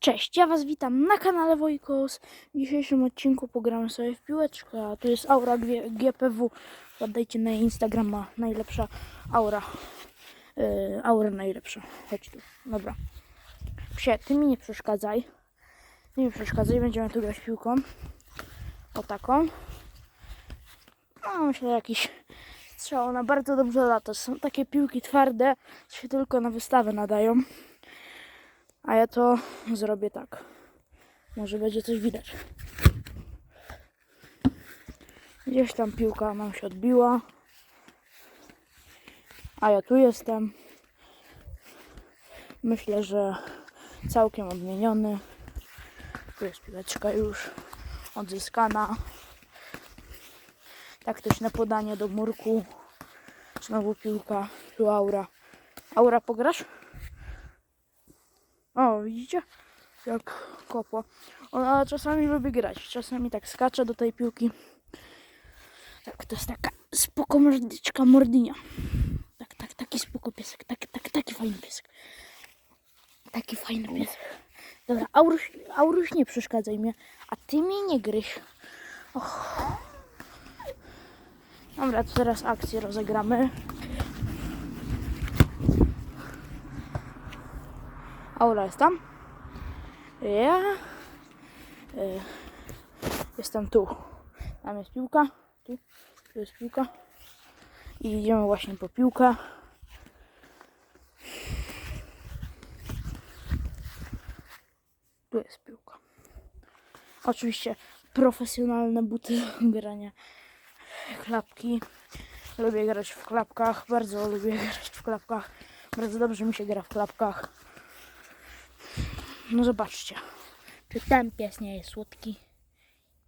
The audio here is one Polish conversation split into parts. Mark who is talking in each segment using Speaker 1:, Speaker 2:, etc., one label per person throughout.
Speaker 1: Cześć, ja Was witam na kanale Wojkos. W dzisiejszym odcinku pogramy sobie w piłeczkę. a Tu jest Aura G- GPW. Podajcie na Instagrama najlepsza Aura. Yy, aura najlepsza. Chodź tu. Dobra. Psie, ty mi nie przeszkadzaj. Ty mi nie przeszkadzaj, będziemy tu grać piłką. O taką. No, myślę, jakiś strzał. Ona bardzo dobrze lata. Są takie piłki twarde, się tylko na wystawę nadają. A ja to zrobię tak. Może będzie coś widać. Gdzieś tam piłka nam się odbiła. A ja tu jestem. Myślę, że całkiem odmieniony. Tu jest piłeczka już odzyskana. Taktyczne podanie do murku. Znowu piłka. Tu aura. Aura pograsz? Widzicie? Jak kopła. Ona czasami lubi grać. Czasami tak skacze do tej piłki. Tak, to jest taka spoko mordyczka mordynia. Tak, tak, taki spoko piesek. Tak, tak, taki fajny piesek. Taki fajny piesek. Dobra, Auruś, Auruś nie przeszkadzaj mnie. A ty mnie nie gryź. Och. Dobra, to teraz akcję rozegramy. Aura jest tam. Ja y, jestem tu. Tam jest piłka. Tu, tu jest piłka. I idziemy właśnie po piłkę. Tu jest piłka. Oczywiście profesjonalne buty grania. Klapki. Lubię grać w klapkach. Bardzo lubię grać w klapkach. Bardzo dobrze mi się gra w klapkach. No zobaczcie. Czy ten pies nie jest słodki?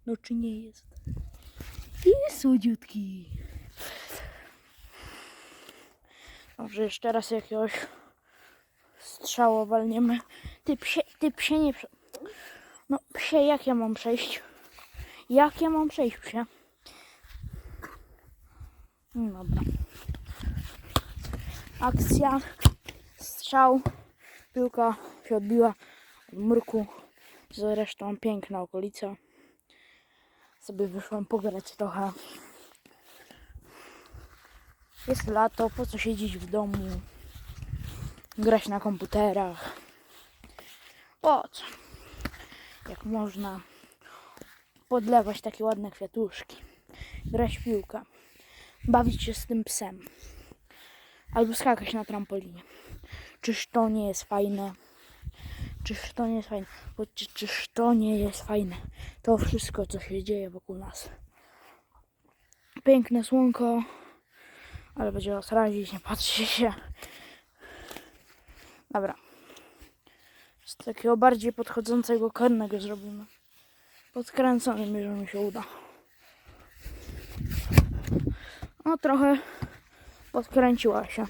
Speaker 1: No czy nie jest? Jest słodziutki. Dobrze, jeszcze raz jakiegoś strzała walniemy. Ty psie, ty psie nie. No psie, jak ja mam przejść? Jak ja mam przejść psie? No Dobra. Akcja. Strzał. Piłka się odbiła od murku. Zresztą piękna okolica. Sobie wyszłam pograć trochę. Jest lato, po co siedzieć w domu? Grać na komputerach. Po co? Jak można podlewać takie ładne kwiatuszki. Grać piłkę. Bawić się z tym psem. Albo skakać na trampolinie. Czyż to nie jest fajne? Czyż to nie jest fajne? Czyż to nie jest fajne? To wszystko, co się dzieje wokół nas. Piękne słonko, ale będzie was razić, nie patrzcie się. Dobra. Z takiego bardziej podchodzącego karnego zrobimy. Podkręcony, że mi się uda. No trochę podkręciła się.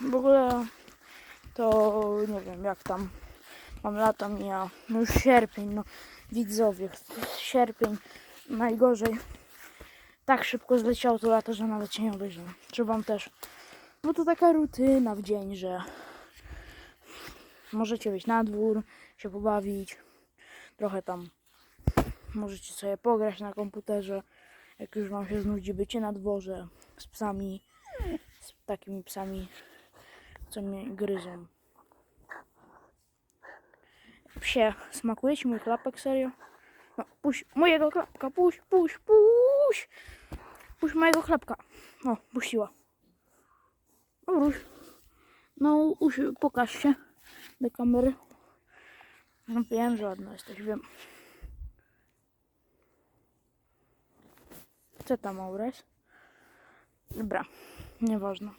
Speaker 1: W ogóle to nie wiem jak tam mam lata mija. No już sierpień, no widzowie, sierpień najgorzej. Tak szybko zleciało to lato, że nawet się nie obejrzałem. Czy wam też? Bo to taka rutyna w dzień, że możecie wyjść na dwór, się pobawić, trochę tam możecie sobie pograć na komputerze, jak już wam się znudzi bycie na dworze z psami, z takimi psami, co mnie gryzą. Psie, smakuje ci mój klapek, serio? No, puść mojego klapka, puść, puść, puść! Puść mojego klapka. O, puściła. Rusz. No, uś, pokaż się do kamery. No, wiem, że ładna jesteś, wiem. Co tam, Aures? Dobra, nieważne.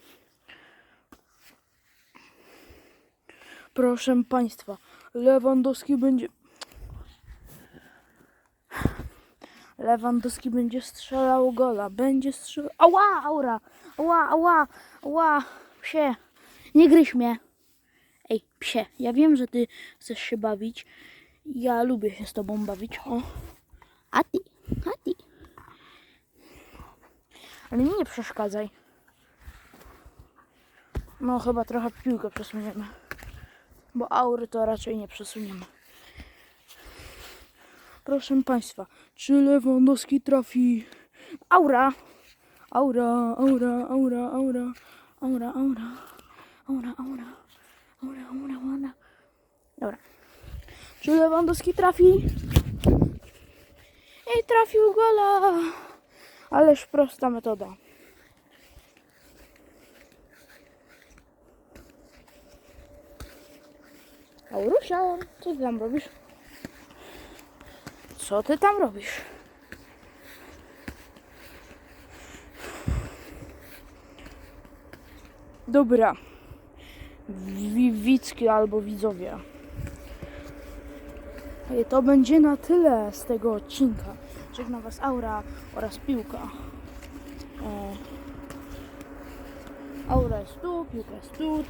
Speaker 1: Proszę Państwa, Lewandowski będzie... Lewandowski będzie strzelał gola, będzie strzelał... Ała, aura! Ała, ała, ała, psie, nie gryź mnie. Ej, psie, ja wiem, że ty chcesz się bawić. Ja lubię się z tobą bawić, o. A ty, a ty. Ale mi nie przeszkadzaj. No chyba trochę piłkę przesuniemy. Bo aury to raczej nie przesuniemy. Proszę Państwa, czy Lewandowski trafi? Aura! Aura, aura, aura, aura, aura, aura, aura, aura, aura, aura, aura. Dobra. Czy Lewandowski trafi? I trafił gola! Ależ prosta metoda. Aurusia, co ty tam robisz? Co ty tam robisz? Dobra. Wi- Widzki albo widzowie. I to będzie na tyle z tego odcinka. Żegna Was Aura oraz piłka. E, Aura jest tu, piłka jest tu.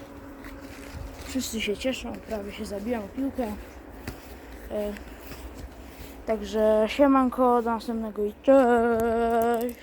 Speaker 1: Wszyscy się cieszą, prawie się zabiją o piłkę. E, Także siemanko, do następnego i cześć.